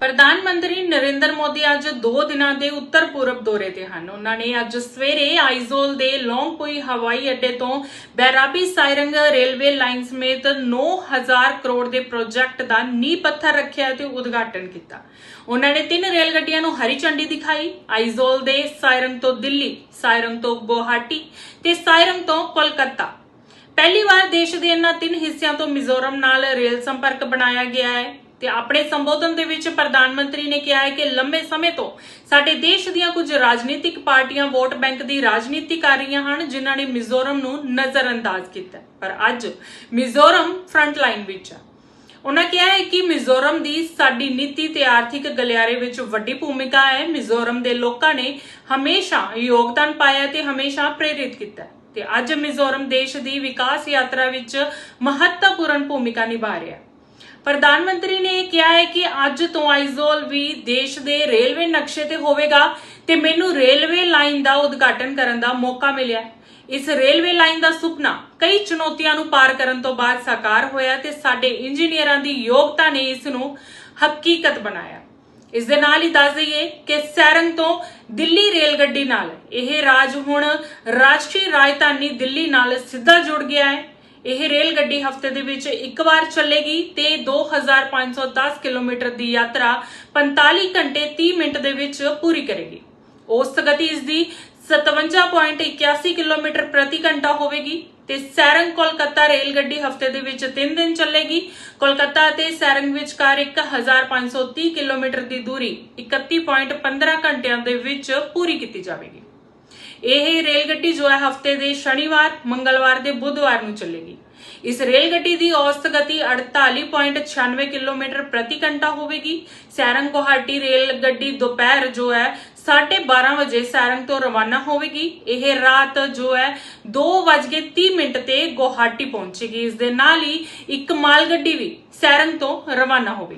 ਪ੍ਰਧਾਨ ਮੰਤਰੀ ਨਰਿੰਦਰ ਮੋਦੀ ਅੱਜ 2 ਦਿਨਾਂ ਦੇ ਉੱਤਰ ਪੂਰਬ ਦੌਰੇ ਤੇ ਹਨ। ਉਹਨਾਂ ਨੇ ਅੱਜ ਸਵੇਰੇ ਆਈਜ਼ੋਲ ਦੇ ਲੌਂਗਪੁਈ ਹਵਾਈ ਅੱਡੇ ਤੋਂ ਬੈਰਾਬੀ ਸਾਇਰੰਗ ਰੇਲਵੇ ਲਾਈਨ ਸਮੇਤ 9000 ਕਰੋੜ ਦੇ ਪ੍ਰੋਜੈਕਟ ਦਾ ਨੀਂਹ ਪੱਥਰ ਰੱਖਿਆ ਤੇ ਉਦਘਾਟਨ ਕੀਤਾ। ਉਹਨਾਂ ਨੇ ਤਿੰਨ ਰੇਲ ਗੱਡੀਆਂ ਨੂੰ ਹਰੀ ਝੰਡੀ ਦਿਖਾਈ। ਆਈਜ਼ੋਲ ਦੇ ਸਾਇਰੰਗ ਤੋਂ ਦਿੱਲੀ, ਸਾਇਰੰਗ ਤੋਂ ਗੁਹਾਟੀ ਤੇ ਸਾਇਰੰਗ ਤੋਂ ਕੋਲਕਾਤਾ। ਪਹਿਲੀ ਵਾਰ ਦੇਸ਼ ਦੇ ਇਹਨਾਂ ਤਿੰਨ ਹਿੱਸਿਆਂ ਤੋਂ ਮਿਜ਼ੋਰਮ ਨਾਲ ਰੇਲ ਸੰਪਰਕ ਬਣਾਇਆ ਗਿਆ ਹੈ। ਤੇ ਆਪਣੇ ਸੰਬੋਧਨ ਦੇ ਵਿੱਚ ਪ੍ਰਧਾਨ ਮੰਤਰੀ ਨੇ ਕਿਹਾ ਹੈ ਕਿ ਲੰਬੇ ਸਮੇਂ ਤੋਂ ਸਾਡੇ ਦੇਸ਼ ਦੀਆਂ ਕੁਝ ਰਾਜਨੀਤਿਕ ਪਾਰਟੀਆਂ ਵੋਟ ਬੈਂਕ ਦੀ ਰਾਜਨੀਤੀ ਕਰ ਰਹੀਆਂ ਹਨ, ਜਿਨ੍ਹਾਂ ਨੇ ਮਿਜ਼ੋਰਮ ਨੂੰ ਨਜ਼ਰਅੰਦਾਜ਼ ਕੀਤਾ ਪਰ ਅੱਜ ਮਿਜ਼ੋਰਮ ਫਰੰਟ ਲਾਈਨ ਵਿੱਚ ਹੈ ਉਹਨਾਂ ਕਿਹਾ ਹੈ ਕਿ ਮਿਜ਼ੋਰਮ ਦੀ ਸਾਡੀ ਨੀਤੀ ਤੇ ਆਰਥਿਕ ਗਲਿਆਰੇ ਵਿੱਚ ਵੱਡੀ ਭੂਮਿਕਾ ਹੈ। ਮਿਜ਼ੋਰਮ ਦੇ ਲੋਕਾਂ ਨੇ ਹਮੇਸ਼ਾ ਯੋਗਦਾਨ ਪਾਇਆ ਤੇ ਹਮੇਸ਼ਾ ਪ੍ਰੇਰਿਤ ਕੀਤਾ ਤੇ ਅੱਜ ਮਿਜ਼ੋਰਮ ਦੇਸ਼ ਦੀ ਵਿਕਾਸ ਯਾਤਰਾ ਵਿੱਚ ਮਹੱਤਵਪੂਰਨ ਭੂਮਿਕਾ ਨਿਭਾ ਰਿਹਾ ਹੈ। ਪ੍ਰਧਾਨ ਮੰਤਰੀ ਨੇ ਇਹ ਕਿਹਾ ਹੈ ਕਿ ਅੱਜ ਤੋਂ ਆਈਜ਼ੋਲ ਵੀ ਦੇਸ਼ ਦੇ ਰੇਲਵੇ ਨਕਸ਼ੇ ਤੇ ਹੋਵੇਗਾ ਤੇ ਮੈਨੂੰ ਰੇਲਵੇ ਲਾਈਨ ਦਾ ਉਦਘਾਟਨ ਕਰਨ ਦਾ ਮੌਕਾ ਮਿਲਿਆ ਇਸ ਰੇਲਵੇ ਲਾਈਨ ਦਾ ਸੁਪਨਾ ਕਈ ਚੁਣੌਤੀਆਂ ਨੂੰ ਪਾਰ ਕਰਨ ਤੋਂ ਬਾਅਦ ਸਾਕਾਰ ਹੋਇਆ ਤੇ ਸਾਡੇ ਇੰਜੀਨੀਅਰਾਂ ਦੀ ਯੋਗਤਾ ਨੇ ਇਸ ਨੂੰ ਹਕੀਕਤ ਬਣਾਇਆ। ਇਸ ਦੇ ਨਾਲ ਹੀ ਦੱਸ ਦਈਏ ਕਿ ਸੈਰੰਗ ਤੋਂ ਦਿੱਲੀ ਰੇਲ ਗੱਡੀ ਨਾਲ ਇਹ ਰਾਜ ਹੁਣ ਰਾਸ਼ਟਰੀ ਰਾਜਧਾਨੀ ਦਿੱਲੀ ਨਾਲ ਸਿੱਧਾ ਜੁੜ ਗਿਆ ਹੈ। ਇਹ ਰੇਲ ਗੱਡੀ ਹਫ਼ਤੇ ਦੇ ਵਿੱਚ ਇੱਕ ਵਾਰ ਚੱਲੇਗੀ ਤੇ 2510 ਕਿਲੋਮੀਟਰ ਦੀ ਯਾਤਰਾ 45 ਘੰਟੇ 30 ਮਿੰਟ ਦੇ ਵਿੱਚ ਪੂਰੀ ਕਰੇਗੀ। ਔਸਤ ਗਤੀ ਇਸ ਦੀ 57.81 ਕਿਲੋਮੀਟਰ ਪ੍ਰਤੀ ਘੰਟਾ ਹੋਵੇਗੀ ਤੇ ਸੈਰੰਗ ਕੋਲਕਾਤਾ ਰੇਲ ਗੱਡੀ ਹਫ਼ਤੇ ਦੇ ਵਿੱਚ 3 ਦਿਨ ਚੱਲੇਗੀ। ਕੋਲਕਾਤਾ ਅਤੇ ਸੈਰੰਗ ਵਿਚਕਾਰ 1530 ਕਿਲੋਮੀਟਰ ਦੀ ਦੂਰੀ 31.15 ਘੰਟਿਆਂ ਦੇ ਵਿੱਚ ਪੂਰੀ ਕੀਤੀ ਜਾਵੇਗੀ। ਇਹ ਰੇਲ ਗੱਡੀ ਜੋ ਹੈ ਹਫ਼ਤੇ ਦੇ ਸ਼ਨੀਵਾਰ, ਮੰਗਲਵਾਰ ਦੇ ਬੁੱਧਵਾਰ ਨੂੰ ਚੱਲੇਗੀ। ਇਸ ਰੇਲ ਗੱਡੀ ਦੀ ਔਸਤ ਗਤੀ 48.96 ਕਿਲੋਮੀਟਰ ਪ੍ਰਤੀ ਘੰਟਾ ਹੋਵੇਗੀ। ਸੈਰੰਗ ਗੁਹਾਟੀ ਰੇਲ ਗੱਡੀ ਦੁਪਹਿਰ ਜੋ ਹੈ 12:30 ਵਜੇ ਸੈਰੰਗ ਤੋਂ ਰਵਾਨਾ ਹੋਵੇਗੀ। ਇਹ ਰਾਤ ਜੋ ਹੈ 2:30 ਮਿੰਟ ਤੇ ਗੁਹਾਟੀ ਪਹੁੰਚੇਗੀ। ਇਸ ਦੇ ਨਾਲ ਹੀ ਇੱਕ ਮਾਲ ਗੱਡੀ ਵੀ ਸੈਰੰਗ ਤੋਂ ਰਵਾਨਾ ਹੋਵੇਗੀ।